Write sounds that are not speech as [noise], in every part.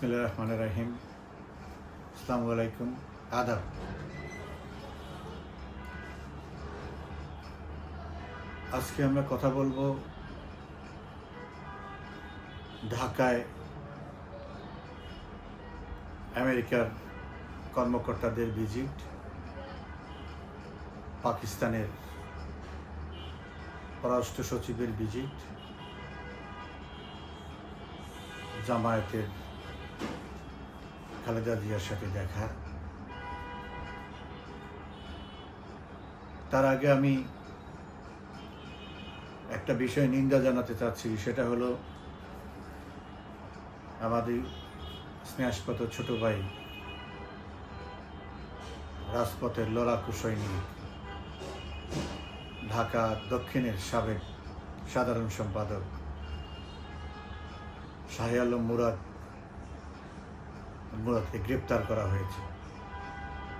বিসমিল্লা রহমান রাহিম আসসালামু আলাইকুম আদাব আজকে আমরা কথা বলব ঢাকায় আমেরিকার কর্মকর্তাদের ভিজিট পাকিস্তানের পররাষ্ট্র সচিবের ভিজিট জামায়াতের খালেদা জিয়ার সাথে দেখা। তার আগে আমি একটা বিষয় নিন্দা জানাতে চাচ্ছি, সেটা হলো আমাদের স্নেহাসপত ছোট ভাই রাজপথের লড়াকু সৈনিক, ঢাকা দক্ষিণের সাবেক সাধারণ সম্পাদক শাহি আলম মুরাদ মুরাদকে গ্রেপ্তার করা হয়েছে।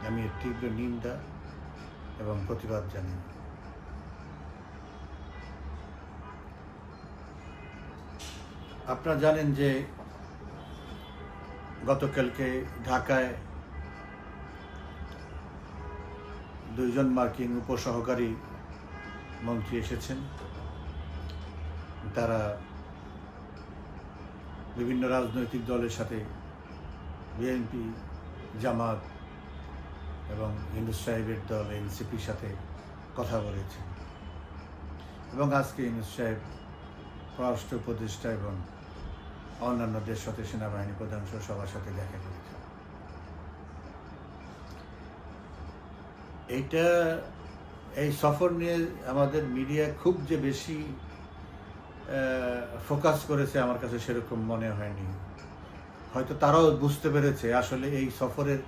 আমি এর তীব্র নিন্দা এবং প্রতিবাদ জানাই। আপনারা জানেন যে গতকালকে ঢাকায় দুইজন মার্কিন উপসহকারী মন্ত্রী এসেছেন। তারা বিভিন্ন রাজনৈতিক দলের সাথে বিএনপি, জামাত এবং হিন্দু সাহেবের দল এনসিপির সাথে কথা বলেছে। এবং আজকে হিন্দু সাহেব পররাষ্ট্র উপদেষ্টা এবং অন্যান্যদের সাথে সেনাবাহিনী প্রধান সহ সবার সাথে দেখা করেছে। এইটা, এই সফর নিয়ে আমাদের মিডিয়া খুব যে বেশি ফোকাস করেছে আমার কাছে সেরকম মনে হয়নি। হয়তো তারাও বুঝতে পেরেছে আসলে এই সফরের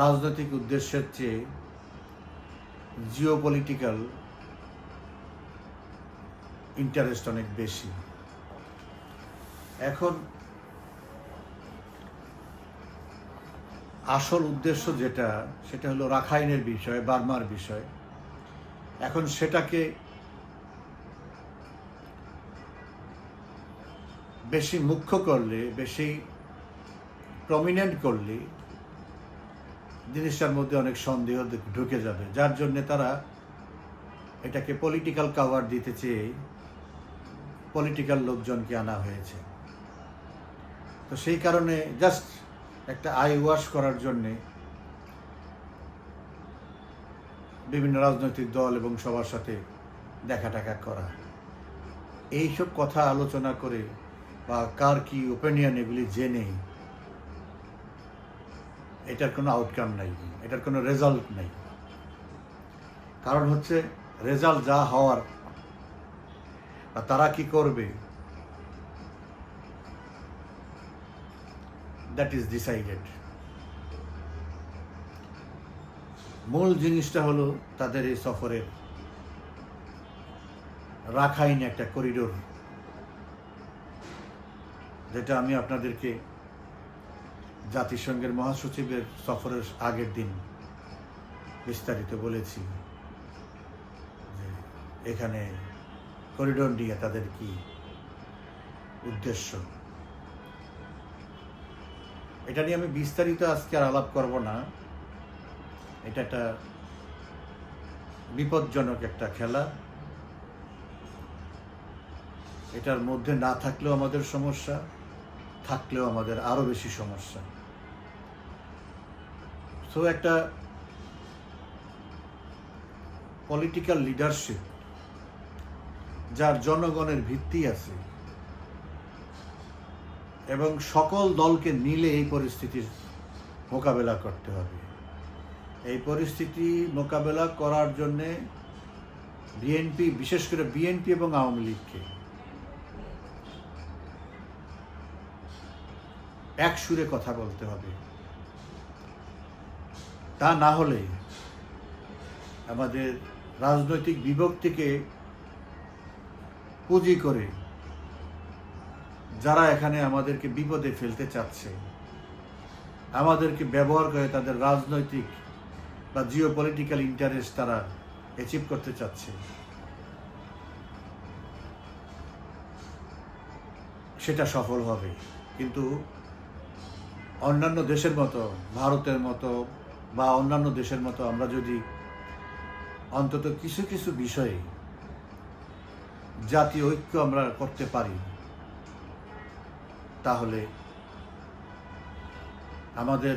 রাজনৈতিক উদ্দেশ্যের চেয়ে জিও পলিটিক্যাল ইন্টারেস্ট অনেক বেশি। এখন আসল উদ্দেশ্য যেটা, সেটা হলো রাখাইনের বিষয়, বার্মার বিষয়। এখন সেটাকে বেশি মুখ্য করলে, বেশি প্রমিনেন্ট করলে জিনিসটার মধ্যে অনেক সন্দেহ ঢুকে যাবে। যার জন্য তারা এটাকে পলিটিক্যাল কাভার দিতে চেয়ে পলিটিক্যাল লোকজনকে আনা হয়েছে। তো সেই কারণে জাস্ট একটা আই ওয়াশ করার জন্যে বিভিন্ন রাজনৈতিক দল এবং সবার সাথে দেখা টাকা করা। এইসব কথা আলোচনা করে বা কার কি ওপিনিয়ন এগুলি জেনে এটার কোনো আউটকাম নাই, এটার কোনো রেজাল্ট নাই। কারণ হচ্ছে রেজাল্ট যা হওয়ার বা তারা কি করবে? দ্যাট ইজ ডিসাইডেড মূল জিনিসটা হলো তাদের এই সফরের রাখাইন একটা করিডোর যেটা আমি আপনাদেরকে জাতিসংঘের মহাসচিবের সফরের আগের দিন বিস্তারিত বলেছি যে এখানে করিডোর নিয়ে তাদের কি উদ্দেশ্য। এটা নিয়ে আমি বিস্তারিত আজকে আর আলাপ করব না। এটা একটা বিপজ্জনক একটা খেলা। এটার মধ্যে না থাকলেও আমাদের সমস্যা। থাকলেও আমাদের আরও বেশি সমস্যা। সো একটা পলিটিক্যাল লিডারশিপ যার জনগণের ভিত্তি আছে এবং সকল দলকে মিলে এই পরিস্থিতির মোকাবেলা করতে হবে। এই পরিস্থিতি মোকাবেলা করার জন্যে বিএনপি, বিশেষ করে বিএনপি এবং আওয়ামী লীগকে এক সুরে কথা বলতে হবে। তা না হলে আমাদের রাজনৈতিক বিভক্তিকে পুঁজি করে যারা এখানে আমাদেরকে বিপদে ফেলতে চাচ্ছে, আমাদেরকে ব্যবহার করে তাদের রাজনৈতিক বা জিও পলিটিক্যাল ইন্টারেস্ট তারা অ্যাচিভ করতে চাচ্ছে। সেটা সফল হবে। কিন্তু অন্যান্য দেশের মতো, ভারতের মতো বা অন্যান্য দেশের মতো আমরা যদি অন্তত কিছু কিছু বিষয়ে জাতীয় ঐক্য আমরা করতে পারি, তাহলে আমাদের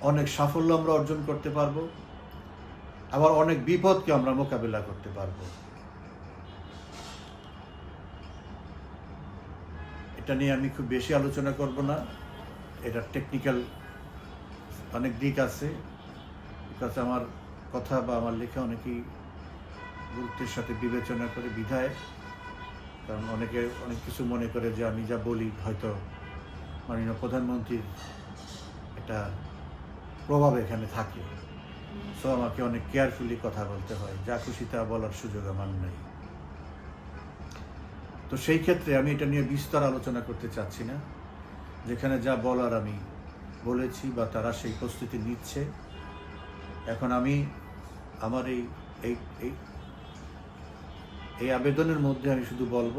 অনেক সাফল্য আমরা অর্জন করতে পারব, আবার অনেক বিপদকে আমরা মোকাবিলা করতে পারব। এটা নিয়ে আমি খুব বেশি আলোচনা করব না। এটা টেকনিক্যাল অনেক দিক আছে বিকজ আমার কথা বা আমার লেখা অনেকেই গুরুত্বের সাথে বিবেচনা করে বিধায়। কারণ অনেকে অনেক কিছু মনে করে যে আমি যা বলি হয়তো মাননীয় প্রধানমন্ত্রীর একটা প্রভাব এখানে থাকে। সো আমাকে অনেক কেয়ারফুলি কথা বলতে হয় যা খুশি তা বলার সুযোগ আমার নেই। তো সেই ক্ষেত্রে আমি এটা নিয়ে বিস্তর আলোচনা করতে চাচ্ছি না। যেখানে যা বলার আমি বলেছি বা তারা সেই প্রস্তুতি নিচ্ছে। এখন আমি আমার এই এই এই আবেদনের মধ্যে আমি শুধু বলব,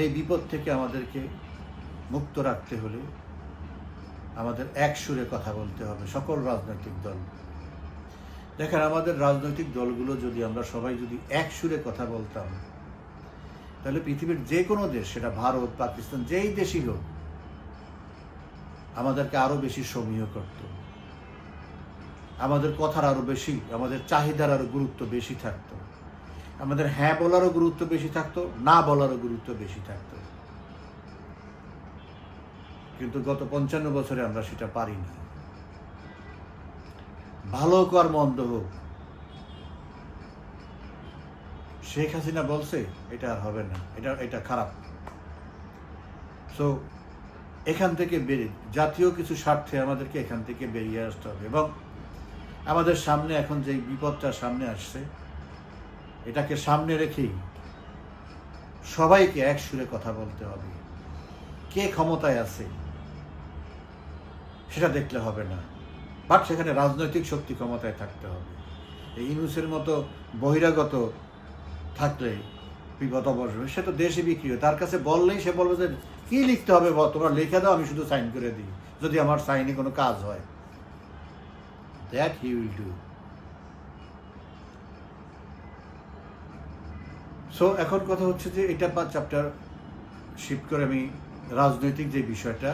এই বিপদ থেকে আমাদেরকে মুক্ত রাখতে হলে আমাদের এক সুরে কথা বলতে হবে, সকল রাজনৈতিক দল। দেখেন, আমাদের রাজনৈতিক দলগুলো যদি আমরা সবাই যদি এক সুরে কথা বলতাম তাহলে পৃথিবীর যে কোনো দেশ, সেটা ভারত, পাকিস্তান, যেই দেশই হোক, আমাদেরকে আরও বেশি সমীহ করত। আমাদের কথার আরও বেশি, আমাদের চাহিদার আরও গুরুত্ব বেশি থাকতো। আমাদের হ্যাঁ বলারও গুরুত্ব বেশি থাকতো, না বলারও গুরুত্ব বেশি থাকতো। কিন্তু গত পঞ্চান্ন বছরে আমরা সেটা পারিনি। ভালো হোক আর মন্দ হোক শেখ হাসিনা বলছে, এটা আর হবে না, এটা এটা খারাপ। সো এখান থেকে বেরিয়ে, জাতীয় কিছু স্বার্থে আমাদেরকে এখান থেকে বেরিয়ে আসতে হবে এবং আমাদের সামনে এখন যে বিপদটা সামনে আসছে, এটাকে সামনে রেখেই সবাইকে এক সুরে কথা বলতে হবে। কে ক্ষমতায় আছে, সেটা দেখলে হবে না। বাট সেখানে রাজনৈতিক শক্তি ক্ষমতায় থাকতে হবে। এই ইনুসের মতো বহিরাগত থাকলে বিগত বসবে সে তো দেশে বিক্রি হয়। তার কাছে বললেই সে বলবে যে, কি লিখতে হবে তোমরা লিখে দাও, আমি শুধু সাইন করে দিই। যদি আমার সাইনে কোনো কাজ হয়। That he will do so এখন কথা হচ্ছে যে, এটা পাঁচ চ্যাপ্টার শিফট করে আমি রাজনৈতিক যে বিষয়টা,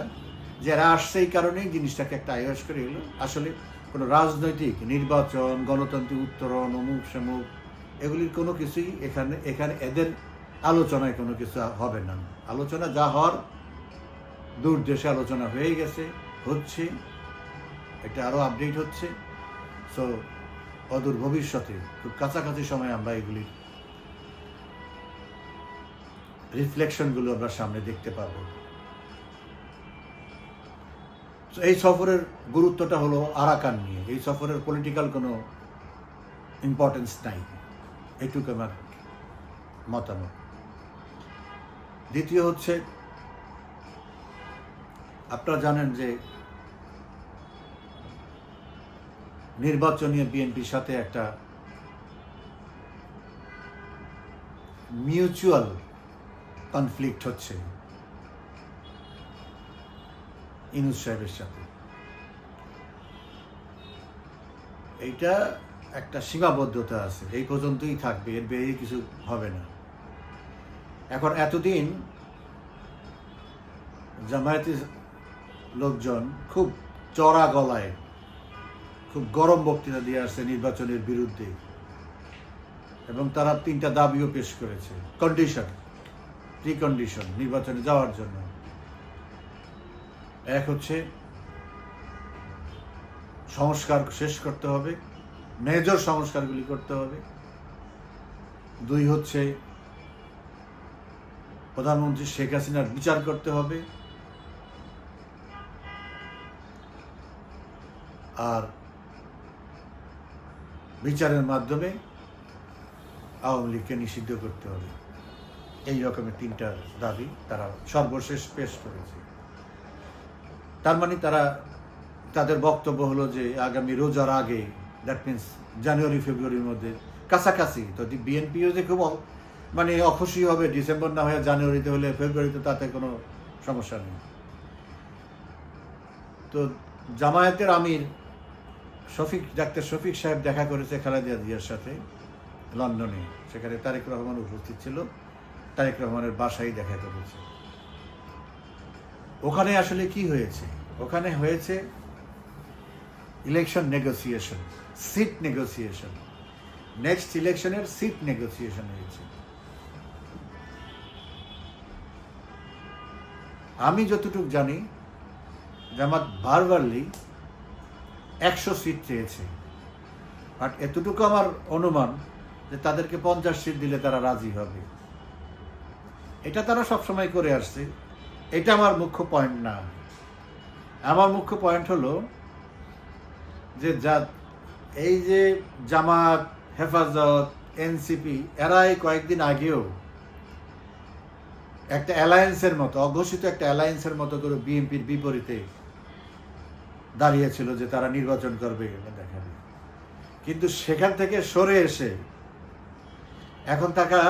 যারা আসছে এই কারণেই জিনিসটাকে একটা আয়োস করে এলো। আসলে কোনো রাজনৈতিক নির্বাচন, গণতান্ত্রিক উত্তরণ অমুক সমুক এগুলির কোনো কিছুই এখানে এখানে এদের আলোচনায় কোনো কিছু হবে না। আলোচনা যা হওয়ার, দূর দেশে আলোচনা হয়ে গেছে, হচ্ছে, এটা আরও আপডেট হচ্ছে। সো অদূর ভবিষ্যতে খুব কাছাকাছি সময়ে আমরা এগুলির রিফ্লেকশনগুলো আমরা সামনে দেখতে পাবো। এই সফরের গুরুত্বটা হলো আরাকান নিয়ে। এই সফরের পলিটিক্যাল কোনো ইম্পর্টেন্স নাই। এইটুকু আমার মতামত। দ্বিতীয় হচ্ছে, আপনারা জানেন যে নির্বাচনীয় বিএনপির সাথে একটা মিউচুয়াল কনফ্লিক্ট হচ্ছে ইনুস সাহেবের সাথে। এইটা একটা সীমাবদ্ধতা আছে। এই পর্যন্তই থাকবে, এর বেরিয়ে কিছু হবে না। এখন এতদিন জামায়াতি লোকজন খুব চড়া গলায়, খুব গরম বক্তৃতা দিয়ে আসছে নির্বাচনের বিরুদ্ধে। এবং তারা তিনটা দাবিও পেশ করেছে কন্ডিশন প্রি কন্ডিশন নির্বাচনে যাওয়ার জন্য। এক হচ্ছে সংস্কার শেষ করতে হবে মেজর সংস্কারগুলি করতে হবে। দুই হচ্ছে, প্রধানমন্ত্রী শেখ হাসিনার বিচার করতে হবে। আর বিচারের মাধ্যমে আওয়ামী লীগকে নিষিদ্ধ করতে হবে। এই রকমের তিনটা দাবি তারা সর্বশেষ পেশ করেছে। তার মানে তারা, তাদের বক্তব্য হলো যে আগামী রোজার আগে দ্যাট মিন্স জানুয়ারি ফেব্রুয়ারির মধ্যে। কাছাকাছি। তো বিএনপিও যে খুব মানে অখুশি হবে ডিসেম্বর না হয়ে জানুয়ারিতে হলে ফেব্রুয়ারিতে তাতে কোনো সমস্যা নেই। তো জামায়াতের আমির শফিক, ডাক্তার শফিক সাহেব দেখা করেছে খালেদা জিয়ার সাথে লন্ডনে। সেখানে তারেক রহমান উপস্থিত ছিল। তারেক রহমানের বাসায় দেখা করেছে ওখানে আসলে কি হয়েছে? ওখানে হয়েছে election negotiation seat negotiation next ইলেকশনের সিট নেগোসিয়েশন হয়েছে। আমি যতটুকু জানি, জামাত বারবারলি একশো সিট চেয়েছে। বাট এতটুকু আমার অনুমান যে তাদেরকে পঞ্চাশ সিট দিলে তারা রাজি হবে। এটা তারা সবসময় করে আসছে। এটা আমার মুখ্য পয়েন্ট না। আমার মুখ্য পয়েন্ট হলো যে যা এই যে জামাত, হেফাজত, এনসিপি, এরাই কয়েকদিন আগেও একটা অ্যালায়েন্সের মতো, অঘোষিত একটা অ্যালায়েন্সের মতো করে বিএনপির বিপরীতে দাঁড়িয়েছিল যে তারা নির্বাচন করবে দেখাবে কিন্তু সেখান থেকে সরে এসে এখন তাকা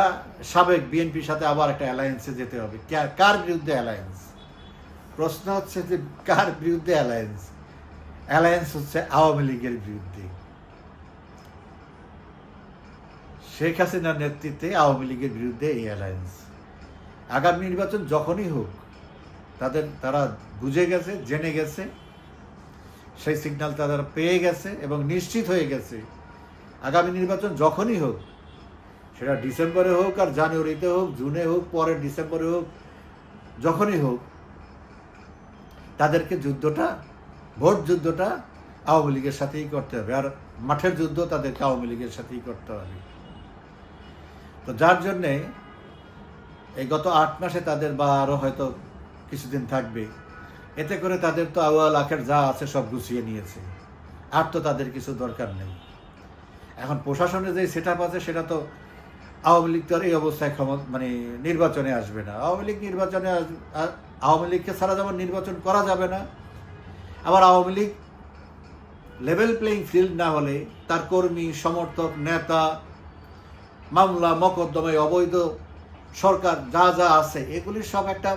সাবেক বিএনপির সাথে আবার একটা অ্যালায়েন্সে যেতে হবে। কার বিরুদ্ধে অ্যালায়েন্স? প্রশ্ন হচ্ছে যে কার বিরুদ্ধে অ্যালায়েন্স? অ্যালায়েন্স হচ্ছে আওয়ামী লীগের বিরুদ্ধে। শেখ হাসিনার নেতৃত্বে আওয়ামী লীগের বিরুদ্ধে এই অ্যালায়েন্স। আগামী নির্বাচন যখনই হোক, তাদের, তারা বুঝে গেছে, জেনে গেছে, সেই সিগন্যাল তারা পেয়ে গেছে এবং নিশ্চিত হয়ে গেছে। আগামী নির্বাচন যখনই হোক, সেটা ডিসেম্বরে হোক আর জানুয়ারিতে হোক, জুনে হোক, পরের ডিসেম্বরে হোক, যখনই হোক, তাদেরকে যুদ্ধটা ভোট যুদ্ধটা আওয়ামী লীগের সাথেই করতে হবে আর মাঠের যুদ্ধ তাদেরকে আওয়ামী লীগের সাথেই করতে হবে। তো যার জন্যে এই গত আট মাসে তাদের বা আরও হয়তো কিছুদিন থাকবে, এতে করে তাদের তো আওয়াল আখের যা আছে সব গুছিয়ে নিয়েছে, আর তো তাদের কিছু দরকার নেই। এখন প্রশাসনে যে সেট আছে সেটা তো আওয়ামী লীগ তো আর এই অবস্থায় ক্ষমতা মানে নির্বাচনে আসবে না। আওয়ামী লীগ নির্বাচনে আওয়ামী লীগকে ছাড়া যেমন নির্বাচন করা যাবে না আবার Awami League level playing field না হলে তার কর্মী, সমর্থক, নেতা, মামলা, মকদ্দমায় অবৈধ সরকার যা যা আছে এগুলির সব একটা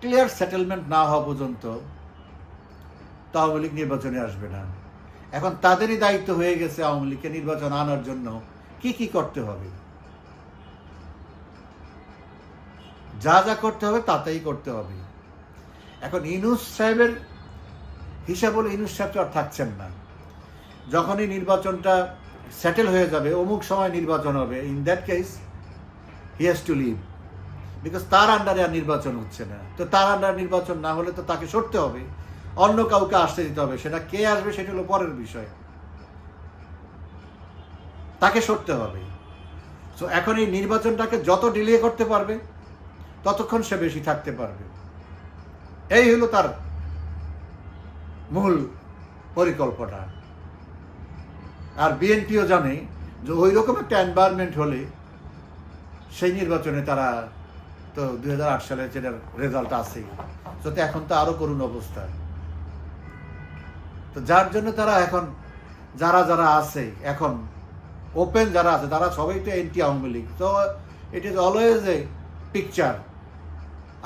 ক্লিয়ার সেটেলমেন্ট না হওয়া পর্যন্ত আওয়ামী লীগ নির্বাচনে আসবে না। এখন তাদেরই দায়িত্ব হয়ে গেছে আওয়ামী লীগকে নির্বাচন আনার জন্য। কি কি করতে হবে? যা যা করতে হবে তাতেই করতে হবে। এখন ইনুস সাহেবের হিসাব হলো ইনুস আর থাকছেন না। যখনই নির্বাচনটা সেটেল হয়ে যাবে, অমুক সময় নির্বাচন হবে in that case he has to leave because তার আন্ডারে আর নির্বাচন হচ্ছে না। তো তার আন্ডার নির্বাচন না হলে তো তাকে সরতে হবে। অন্য কাউকে আসতে দিতে হবে। সেটা কে আসবে সেটা হলো পরের বিষয়। তাকে সরতে হবে। তো এখন এই নির্বাচনটাকে যত ডিলে করতে পারবে, ততক্ষণ সে বেশি থাকতে পারবে। এই হলো তার মূল পরিকল্পনা। আর বিএনপিও জানে যে ওই রকম একটা এনভায়রনমেন্ট হলে সেই নির্বাচনে তারা তো দুই সালে যেটার রেজাল্ট আছেই তো এখন তো আরও করুণ অবস্থা। তো যার জন্য তারা এখন যারা যারা আছে, এখন ওপেন যারা আছে, তারা সবাই তো এন্টি আওয়ামী লীগ। তো it is always a picture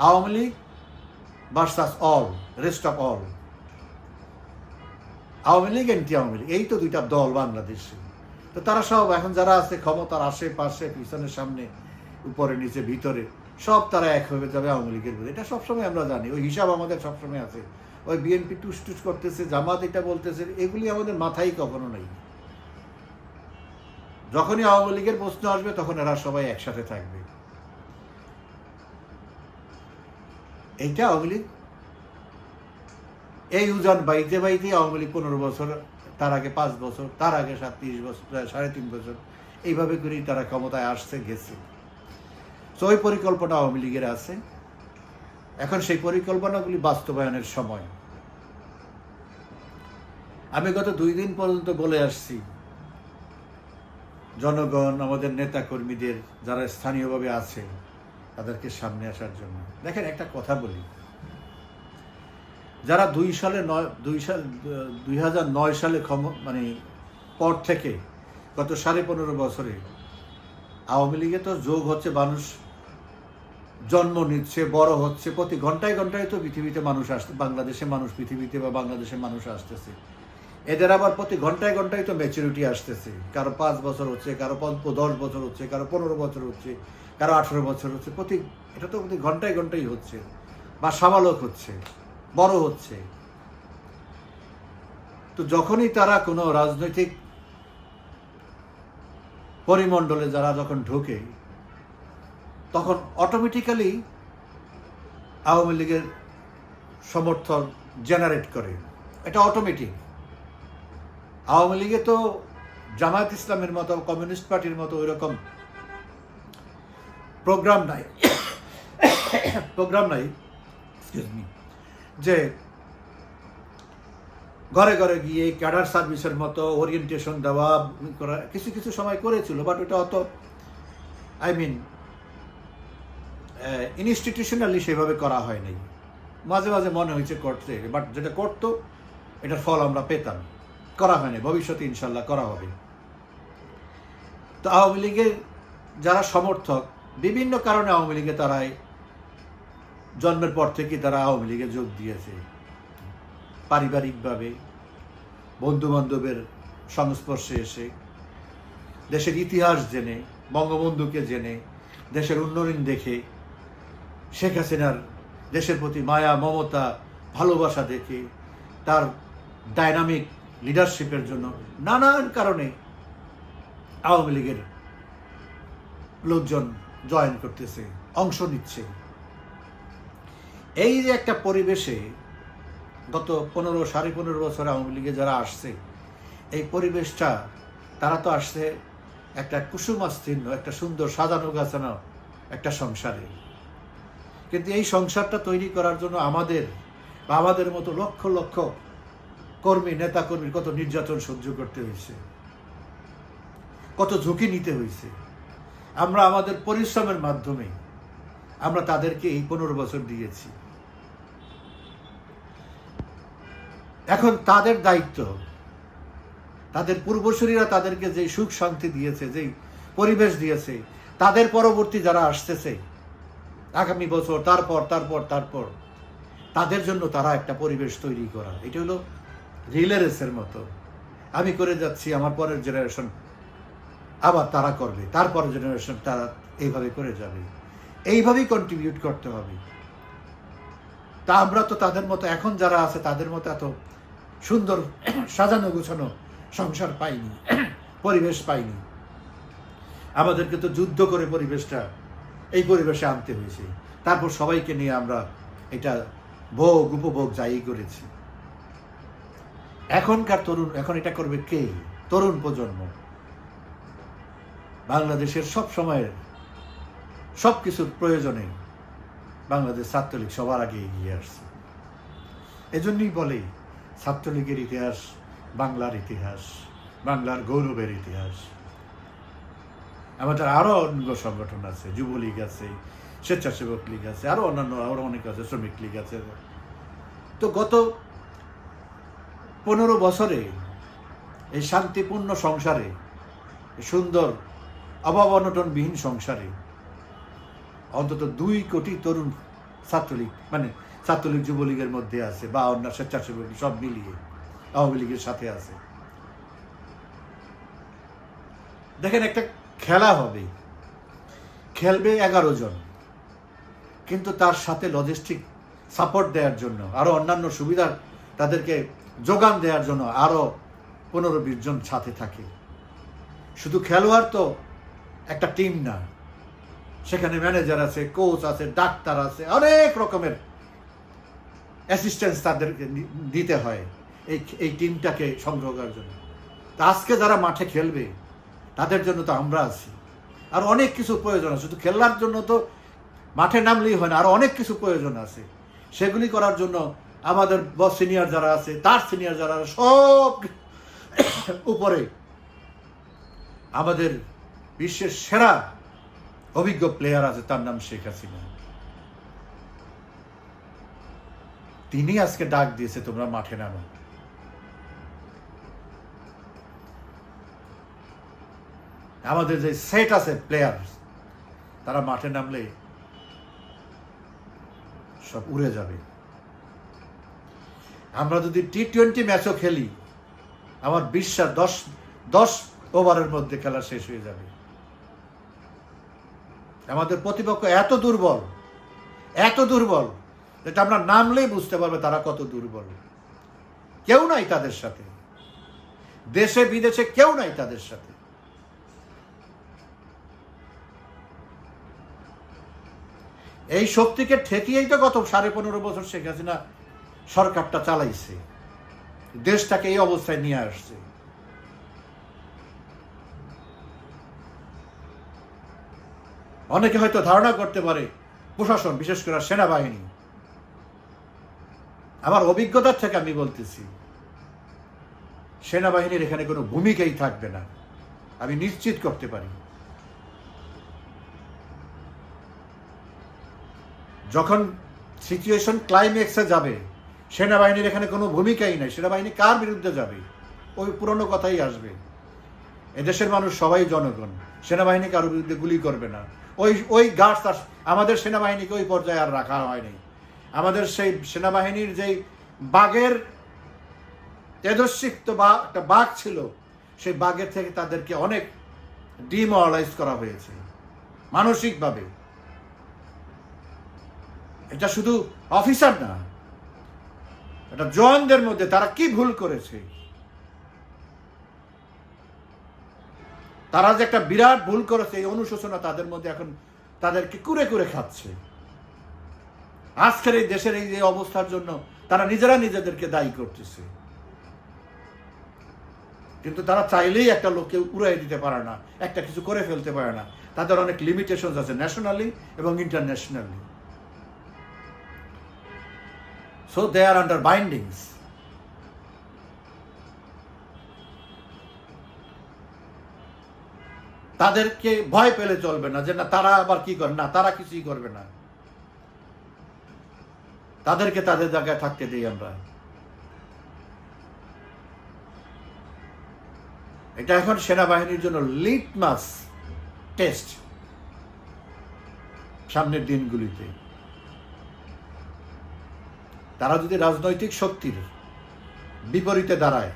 Awami League versus all rest of all Awami League anti Awami League এই তো দুইটা দল বাংলাদেশে। তো তারা সব এখন যারা আছে ক্ষমতার আশেপাশে, পিছনের সামনে, উপরে, নিচে, ভিতরে, সব তারা এক হয়ে যাবে আওয়ামী লীগের বিরুদ্ধে। এটা সবসময় আমরা জানি, ওই হিসাব আমাদের সবসময় আছে। ওই বিএনপি টুস টুস করতেছে, জামাত এটা বলতেছে, এগুলি আমাদের মাথায় কখনো নেই। যখনই আওয়ামী লীগের প্রশ্ন আসবে, তখন এরা সবাই একসাথে থাকবে। এইটা আওয়ামী লীগ এই উজান বাইতে বাইতে আওয়ামী লীগ পনেরো বছর, তার আগে পাঁচ বছর, তার আগে সাতত্রিশ বছর সাড়ে তিন বছর, এইভাবে করেই তারা ক্ষমতায় আসছে, গেছে। তো ওই পরিকল্পনা আওয়ামী লীগের আছে। এখন সেই পরিকল্পনাগুলি বাস্তবায়নের সময়। আমি গত দুই দিন পর্যন্ত বলে আসছি, জনগণ, আমাদের নেতা কর্মীদের যারা স্থানীয়ভাবে আছে তাদেরকে সামনে আসার জন্য। দেখেন, একটা কথা বলি। যারা দুই সালে নয়, দুই সাল, দুই হাজার নয় সালে ক্ষম মানে পর থেকে গত সাড়ে পনেরো বছরে আওয়ামী লীগে তো যোগ হচ্ছে মানুষ, জন্ম নিচ্ছে, বড় হচ্ছে, প্রতি ঘন্টায় ঘন্টায় তো পৃথিবীতে মানুষ আসছে বাংলাদেশে মানুষ পৃথিবীতে বা বাংলাদেশে মানুষ আসতেছে। এদের আবার প্রতি ঘন্টায় ঘন্টায় তো ম্যাচুরিটি আসতেছে। কারও পাঁচ বছর হচ্ছে, কারও দশ বছর হচ্ছে, কারও পনেরো বছর হচ্ছে, কারও আঠেরো বছর হচ্ছে, প্রতি, এটা তো প্রতি ঘন্টায় ঘন্টায় হচ্ছে বা সাবালক হচ্ছে। বড় হচ্ছে। তো যখনই তারা কোনো রাজনৈতিক পরিমণ্ডলে যারা যখন ঢোকে তখন অটোমেটিক্যালি আওয়ামী লীগের সমর্থন জেনারেট করে। এটা অটোমেটিক আওয়ামী লীগে তো জামায়াত ইসলামের মতো কমিউনিস্ট পার্টির মতো ওই রকম প্রোগ্রাম নাই। [coughs] প্রোগ্রাম নাই। Excuse me, যে ঘরে ঘরে গিয়ে ক্যাডার সার্ভিসের মতো ওরিয়েন্টেশন দেওয়া করা, কিছু কিছু সময় করেছিল বাট ওটা অত আই মিন ইনস্টিটিউশনালি সেভাবে করা হয় নাই। মাঝে মাঝে মনে হয়েছে করতে বাট যেটা করতো, এটার ফল আমরা পেতাম। করা হয়নি ভবিষ্যতে ইনশাল্লাহ করা হবে। তো আওয়ামী লীগের যারা সমর্থক, বিভিন্ন কারণে আওয়ামী লীগে তারাই জন্মের পর থেকে তারা আওয়ামী লীগে যোগ দিয়েছে। পারিবারিকভাবে বন্ধু বান্ধবের সংস্পর্শে এসে, দেশের ইতিহাস জেনে, বঙ্গবন্ধুকে জেনে, দেশের উন্নয়ন দেখে, শেখ হাসিনার দেশের প্রতি মায়া, মমতা, ভালোবাসা দেখে, তার ডাইনামিক লিডারশিপের জন্য নানান কারণে আওয়ামী লীগের লোকজন জয়েন করতেছে, অংশ নিচ্ছে। এই যে একটা পরিবেশে গত পনেরো, সাড়ে পনেরো বছর আওয়ামী লীগে যারা আসছে, এই পরিবেশটা, তারা তো আসছে একটা কুসুমাস্তীর্ণ একটা সুন্দর সাজানো গাছানো একটা সংসারে। কিন্তু এই সংসারটা তৈরি করার জন্য আমাদের বা আমাদের মতো লক্ষ লক্ষ কর্মী নেতা কর্মীর কত নির্যাতন সহ্য করতে হয়েছে, কত ঝুঁকি নিতে হয়েছে। আমরা আমাদের পরিশ্রমের মাধ্যমে আমরা তাদেরকে এই পনেরো বছর দিয়েছি। এখন তাদের দায়িত্ব। তাদের পূর্বসূরীরা তাদেরকে যে সুখ শান্তি দিয়েছে, যেই পরিবেশ দিয়েছে, তাদের পরবর্তী যারা আসতেছে, আগামী বছর, তারপর তারপর তারপর, তাদের জন্য তারা একটা পরিবেশ তৈরি করা। এটা হলো রিলে রেসের মতো। আমি করে যাচ্ছি, আমার পরের জেনারেশন আবার তারা করবে তারপরের জেনারেশন তারা এইভাবে করে যাবে। এইভাবেই কন্ট্রিবিউট করতে হবে। তা আমরা তো তাদের মতো, এখন যারা আছে তাদের মতো এত সুন্দর সাজানো গোছানো সংসার পাইনি, পরিবেশ পাইনি। আমাদেরকে তো যুদ্ধ করে পরিবেশটা, এই পরিবেশে আনতে হয়েছে। তারপর সবাইকে নিয়ে আমরা এটা ভোগ, উপভোগ যাই করেছি। এখনকার তরুণ, এখন এটা করবে কে? তরুণ প্রজন্ম। বাংলাদেশের সব সময়ের সব কিছুর প্রয়োজনে বাংলাদেশ ছাত্রলীগ সবার আগে এগিয়ে আসছে। এজন্যই বলে ছাত্রলীগের ইতিহাস, বাংলার ইতিহাস, বাংলার গৌরবের ইতিহাস। আমাদের আরও অন্য সংগঠন আছে, যুবলীগ আছে, স্বেচ্ছাসেবক লীগ আছে আরও অন্যান্য আরও অনেক আছে, শ্রমিক লীগ আছে। তো গত পনেরো বছরে এই শান্তিপূর্ণ সংসারে সুন্দর অভাব অনটনবিহীন সংসারে অন্তত দুই কোটি তরুণ ছাত্রলীগ মানে ছাত্রলীগ যুবলীগের মধ্যে আছে, বা অন্য স্বেচ্ছাসেবক সব মিলিয়ে, আওয়ামী লীগের সাথে আছে। দেখেন, একটা খেলা হবে। খেলবে এগারো জন, কিন্তু তার সাথে লজিস্টিক সাপোর্ট দেওয়ার জন্য আরও অন্যান্য সুবিধা তাদেরকে যোগান দেওয়ার জন্য আরও পনেরো বিশ জন সাথে থাকে। শুধু খেলোয়াড় তো একটা টিম না। সেখানে ম্যানেজার আছে কোচ আছে, ডাক্তার আছে, অনেক রকমের অ্যাসিস্ট্যান্স তাদেরকে দিতে হয় এই এই টিমটাকে সংগ্রহ করার জন্য। তা আজকে যারা মাঠে খেলবে, তাদের জন্য তো আমরা আছি। আর অনেক কিছু প্রয়োজন আছে। শুধু খেলার জন্য তো মাঠে নামলেই হয় না, আর অনেক কিছু প্রয়োজন আছে। সেগুলি করার জন্য আমাদের সিনিয়র যারা আছে, তার সিনিয়র যারা সব উপরে আমাদের বিশ্বের সেরা অভিজ্ঞ প্লেয়ার আছে, তার নাম শেখ হাসিনা। তিনি আজকে ডাক দিয়েছে, তোমরা মাঠে নামো। আমাদের যে সেট আছে প্লেয়ার তারা মাঠে নামলে সব উড়ে যাবে। আমরা যদি টি টোয়েন্টি ম্যাচও খেলি, আমার বিশ্বাস দশ দশ ওভারের মধ্যে খেলা শেষ হয়ে যাবে। আমাদের প্রতিপক্ষ এত দুর্বল এত দুর্বল যেটা আমরা নামলেই বুঝতে পারবে তারা কত দুর্বল। কেউ নাই তাদের সাথে। দেশে, বিদেশে কেউ নাই তাদের সাথে। এই শক্তিকে ঠেকিয়েই তো গত সাড়ে পনেরো বছর শেখ হাসিনা সরকারটা চালাইছে। দেশটাকে এই অবস্থায় নিয়ে আসছে। অনেকে হয়তো ধারণা করতে পারে, প্রশাসন, বিশেষ করে সেনাবাহিনী আমার অভিজ্ঞতার থেকে আমি বলতেছি, সেনাবাহিনীর এখানে কোনো ভূমিকাই থাকবে না। আমি নিশ্চিত করতে পারি। যখন সিচুয়েশন ক্লাইম্যাক্সে যাবে, সেনাবাহিনীর এখানে কোনো ভূমিকাই নাই। সেনাবাহিনী কার বিরুদ্ধে যাবে? ওই পুরনো কথাই আসবে। এদেশের মানুষ সবাই জনগণ। সেনাবাহিনী কারোর বিরুদ্ধে গুলি করবে না। ওই ওই গাছ আমাদের সেনাবাহিনীকে ওই পর্যায়ে আর রাখা হয়নি আমাদের সেই সেনাবাহিনীর যেই বাঘের তেজস্বিক্ত বা একটা বাঘ ছিল, সেই বাঘের থেকে তাদেরকে অনেক ডিমরালাইজ করা হয়েছে, মানসিকভাবে। এটা শুধু অফিসার না, এটা জওয়ানদের মধ্যে তারা কি ভুল করেছে? তারা যে একটা বিরাট ভুল করেছে, এই অনুশোচনা তাদের মধ্যে এখন তাদেরকে কুরে কুরে খাচ্ছে। আজকের এই দেশের এই যে অবস্থার জন্য তারা নিজেরা নিজেদেরকে দায়ী করতেছে। কিন্তু তারা চাইলেই একটা লোককে উড়াই দিতে পারে না, একটা কিছু করে ফেলতে পারে না। তাদের অনেক লিমিটেশন আছে ন্যাশনালি এবং internationally so they are under bindings তাদেরকে ভয় পেলে চলবে না যে, না, তারা আবার কি করে? না, তারা কিছুই করবে না। তাদেরকে তাদের জায়গায় থাকতে দিই আমরা। এটা এখন সেনাবাহিনীর জন্য লিটমাস টেস্ট সামনের দিনগুলিতে। তারা যদি রাজনৈতিক শক্তির বিপরীতে দাঁড়ায়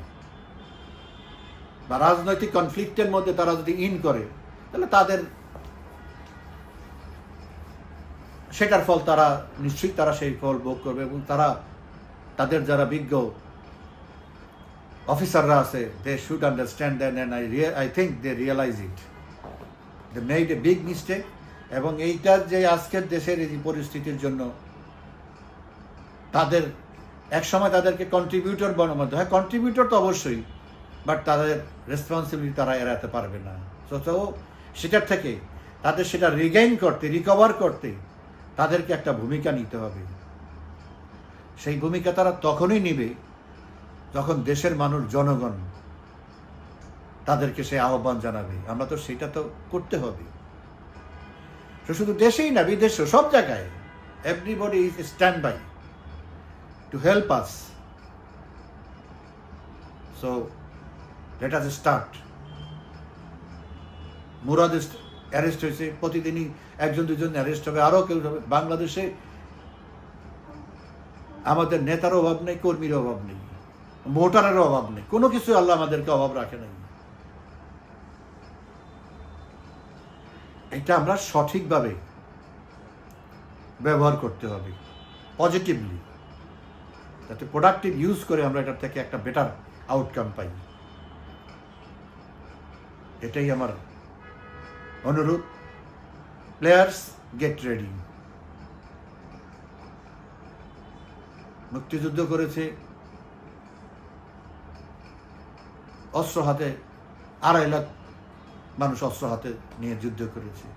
বা রাজনৈতিক কনফ্লিক্টের মধ্যে তারা যদি ইন করে, তাহলে তাদের সেটার ফল তারা, নিশ্চয়ই তারা সেই ফল ভোগ করবে এবং তারা, তাদের যারা বিজ্ঞ অফিসাররা আছে they should understand that and I I think they realise it they made a big mistake এবং এইটা যে আজকের দেশের এই পরিস্থিতির জন্য তাদের, একসময় তাদেরকে কন্ট্রিবিউটর বনবদ্ধ হয়। কন্ট্রিবিউটর তো অবশ্যই বাট তাদের রেসপন্সিবিলিটি তারা এড়াতে পারবে না। তো সেটার থেকে তাদের সেটা রিগেইন করতে রিকভার করতে তাদেরকে একটা ভূমিকা নিতে হবে। সেই ভূমিকা তারা তখনই নিবে যখন দেশের মানুষ, জনগণ তাদেরকে সে আহ্বান জানাবে। আমরা তো সেটা তো করতে হবে। শুধু দেশেই না বিদেশেও সব জায়গায় everybody is stand by to help us. So, let us start Murad arrest হয়েছে, প্রতিদিনই একজন দুজন অ্যারেস্ট হবে আরও কেউ হবে। বাংলাদেশে আমাদের নেতার অভাব নেই, কর্মীর অভাব নেই, ভোটারের অভাব নেই, কোনো কিছু আল্লাহ আমাদেরকে অভাব রাখে নাই। এটা আমরা সঠিকভাবে ব্যবহার করতে হবে পজিটিভলি যাতে প্রোডাক্টিভ ইউজ করে আমরা এটার থেকে একটা বেটার আউটকাম পাই। এটাই আমার অনুরোধ। প্লেয়ার্স গেট রেডি মুক্তিযুদ্ধ করেছে। অস্ত্র হাতে, আড়াই লাখ মানুষ অস্ত্র হাতে নিয়ে যুদ্ধ করেছে।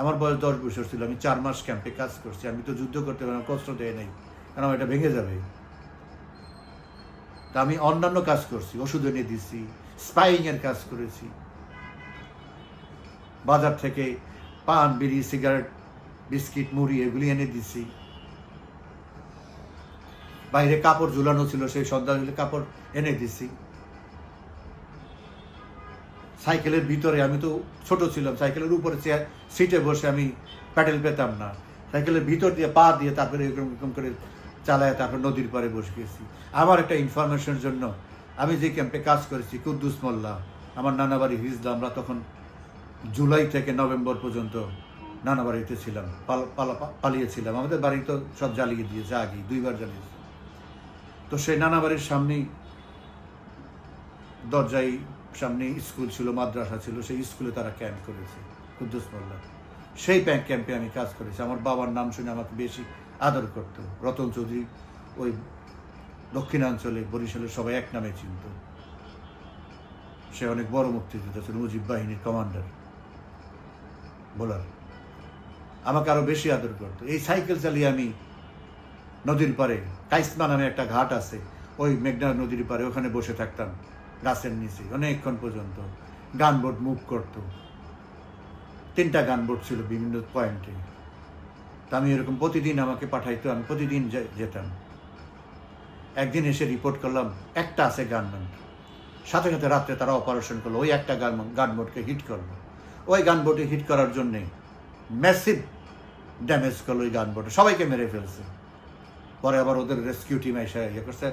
আমার বয়স দশ বছর ছিল, আমি চার মাস ক্যাম্পে কাজ করছি। আমি তো যুদ্ধ করতে পারলাম কষ্ট দেয় নাই কারণ এটা ভেঙে যাবে? তা আমি অন্যান্য কাজ করছি ওষুধ এনে দিচ্ছি স্পাইং এর কাজ করেছি। বাজার থেকে পান, বিড়ি, সিগারেট, বিস্কিট, মুড়ি, এগুলি এনে দিছি। বাইরে কাপড় ঝুলানো ছিল, সেই সন্ধ্যা কাপড় এনে দিছি। সাইকেলের ভিতরে আমি তো ছোট ছিলাম, সাইকেলের উপরে চেয়ার, সিটে বসে আমি প্যাডেল পেতাম না। সাইকেলের ভিতর দিয়ে, পা দিয়ে তারপরে এরকম এরকম করে চালায়, তারপর নদীর পাড়ে বসে গেছি। আমার একটা ইনফরমেশনের জন্য আমি যে ক্যাম্পে কাজ করেছি, কুদ্দুস মোল্লা, আমার নানা বাড়ি হিজলা আমরা তখন জুলাই থেকে নভেম্বর পর্যন্ত নানা বাড়িতে ছিলাম, পালা- পালিয়েছিলাম। আমাদের বাড়ি তো সব জ্বালিয়ে দিয়েছে আগে দুইবার জ্বালিয়েছে। তো সেই নানা বাড়ির সামনেই, দরজায় সামনে স্কুল ছিল, মাদ্রাসা ছিল, সেই স্কুলে তারা ক্যাম্প করেছে, কুদ্দুস মোল্লা। সেই ব্যাংক ক্যাম্পে আমি কাজ করেছি। আমার বাবার নাম শুনে আমাকে বেশি আদর করতো। রতন চৌধুরী ওই দক্ষিণাঞ্চলে, বরিশালের সবাই এক নামে চিনত। সে অনেক বড় মুক্তিযোদ্ধা ছিল, মুজিব বাহিনীর কমান্ডার। বোলার। আমাকে আরও বেশি আদর করতো। এই সাইকেল চালিয়ে আমি নদীর পাড়ে, কাইসমা নামে একটা ঘাট আছে, ওই মেঘনা নদীর পারে ওখানে বসে থাকতাম গাছের নিচে, অনেকক্ষণ পর্যন্ত। গান বোট মুভ করতো। তিনটা গান বোট ছিল বিভিন্ন পয়েন্টে। তা আমি এরকম প্রতিদিন আমাকে পাঠাইতো, আমি প্রতিদিন যেতাম। একদিন এসে রিপোর্ট করলাম, একটা আছে গানম্যান সাথে সাথে রাত্রে তারা অপারেশন করল, ওই একটা গান গানবোটকে হিট করল। ওই গানবোটে হিট করার জন্যে ম্যাসিভ ড্যামেজ করল ওই গান গানবোটে। সবাইকে মেরে ফেলছে। পরে আবার ওদের রেস্কিউ টিম এসে ইয়ে করছে,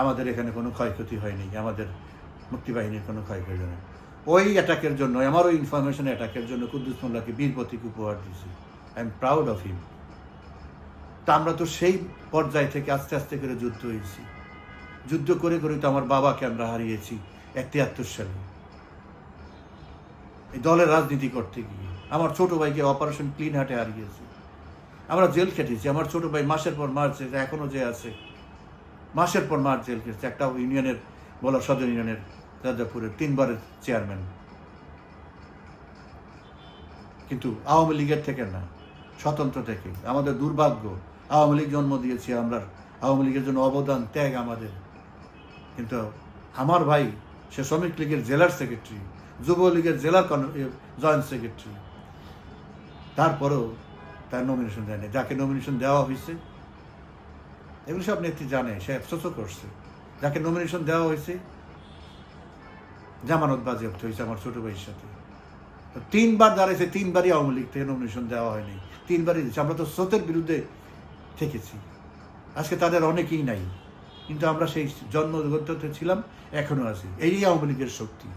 আমাদের এখানে কোনো ক্ষয়ক্ষতি হয়নি, আমাদের মুক্তিবাহিনীর কোনো ক্ষয়ক্ষতি নেই ওই অ্যাটাকের জন্য, আমার ওই ইনফরমেশন অ্যাটাকের জন্য কুদ্দুস মোল্লাকে বীর প্রতীক উপহার দিয়েছি। I am proud of him তা আমরা তো সেই পর্যায় থেকে আস্তে আস্তে করে যুদ্ধ হয়েছি। যুদ্ধ করে করে তো আমার বাবাকে আমরা হারিয়েছি এক তিয়াত্তর সালে। এই দলের রাজনীতি করতে গিয়ে আমার ছোট ভাইকে অপারেশন ক্লিন হার্টে হারিয়েছি। আমরা জেল খেটেছি, আমার ছোট ভাই মাসের পর মাস যে এখনও যে আছে, মাসের পর মাস জেল খেটেছে। একটা ইউনিয়নের বলা সদর ইউনিয়নের রাজাপুরের তিনবারের চেয়ারম্যান কিন্তু আওয়ামী লীগের থেকে না, স্বতন্ত্র থেকে। আমাদের দুর্ভাগ্য, আওয়ামী লীগ জন্ম দিয়েছি, আমরা আওয়ামী লীগের জন্য অবদান, ত্যাগ আমাদের। কিন্তু আমার ভাই, সে শ্রমিক লীগের জেলার সেক্রেটারি যুবলীগের জেলার জয়েন্ট সেক্রেটারি। তারপরেও তার নমিনেশন দেয়নি। যাকে নমিনেশন দেওয়া হয়েছে, এগুলো সব নেত্রী জানে, সে অ্যাফসোসও করছে। যাকে নমিনেশন দেওয়া হয়েছে, জামানত বাজেয়াপ্ত হয়েছে আমার ছোট ভাইয়ের সাথে। তিনবার দাঁড়াইছে, তিনবারই আওয়ামী লীগ থেকে নমিনেশন দেওয়া হয়নি। তিনবারই দিচ্ছে আমরা তো স্রোতের বিরুদ্ধে থেকেছি। আজকে তাদের অনেকেই নাই। কিন্তু আমরা সেই জন্মগততে ছিলাম, এখনও আছি। এই আওয়ামী লীগের শক্তি।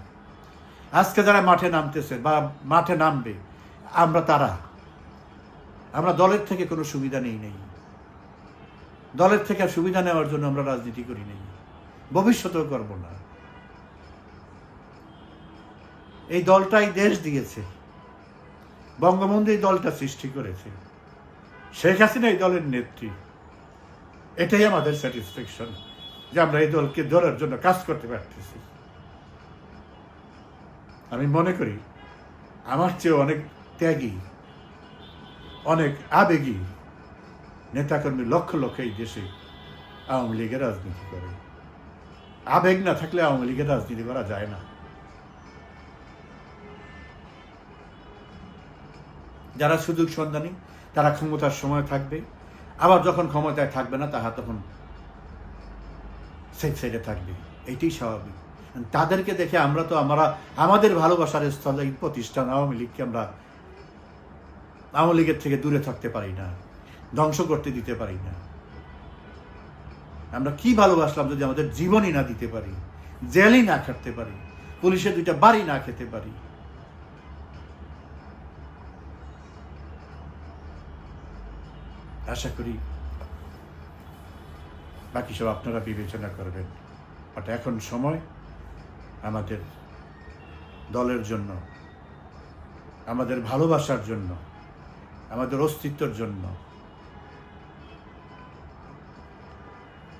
আজকে যারা মাঠে নামতেছে বা মাঠে নামবে, আমরা তারা। আমরা দলের থেকে কোনো সুবিধা নেই নেই। দলের থেকে সুবিধা নেওয়ার জন্য আমরা রাজনীতি করি নেই। ভবিষ্যতেও করব না। এই দলটাই দেশ দিয়েছে। বঙ্গবন্ধু এই দলটা সৃষ্টি করেছে। শেখ হাসিনা এই দলের নেত্রী। এটাই আমাদের স্যাটিসফ্যাকশন যে আমরা এই দলকে ধরার জন্য কাজ করতে পারতেছি। আমি মনে করি আমার চেয়ে অনেক ত্যাগী, অনেক আবেগী নেতাকর্মী লক্ষ লক্ষ এই দেশে আওয়ামী লীগের রাজনীতি করে। আবেগ না থাকলে আওয়ামী লীগের রাজনীতি করা যায় না। যারা সুযোগ সন্ধানী, তারা ক্ষমতার সময় থাকবে। আবার যখন ক্ষমতায় থাকবে না তাহা তখন সেফ সাইডে থাকবে। এইটাই স্বাভাবিক। তাদেরকে দেখে আমরা তো আমরা, আমাদের ভালোবাসার স্থলে প্রতিষ্ঠান আওয়ামী লীগকে আমরা আওয়ামী লীগের থেকে দূরে থাকতে পারি না, ধ্বংস করতে দিতে পারি না। আমরা কি ভালোবাসলাম যদি আমাদের জীবনই না দিতে পারি, জেলই না খাটতে পারি পুলিশের দুইটা বাড়ি না খেতে পারি। আশা করি বাকি সব আপনারা বিবেচনা করবেন, বাট এখন সময়। আমাদের দলের জন্য, আমাদের ভালোবাসার জন্য, আমাদের অস্তিত্বর জন্য।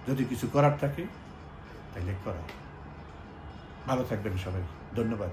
যদি কিছু করার থাকে তাহলে করা ভালো থাকবেন সবাই। ধন্যবাদ।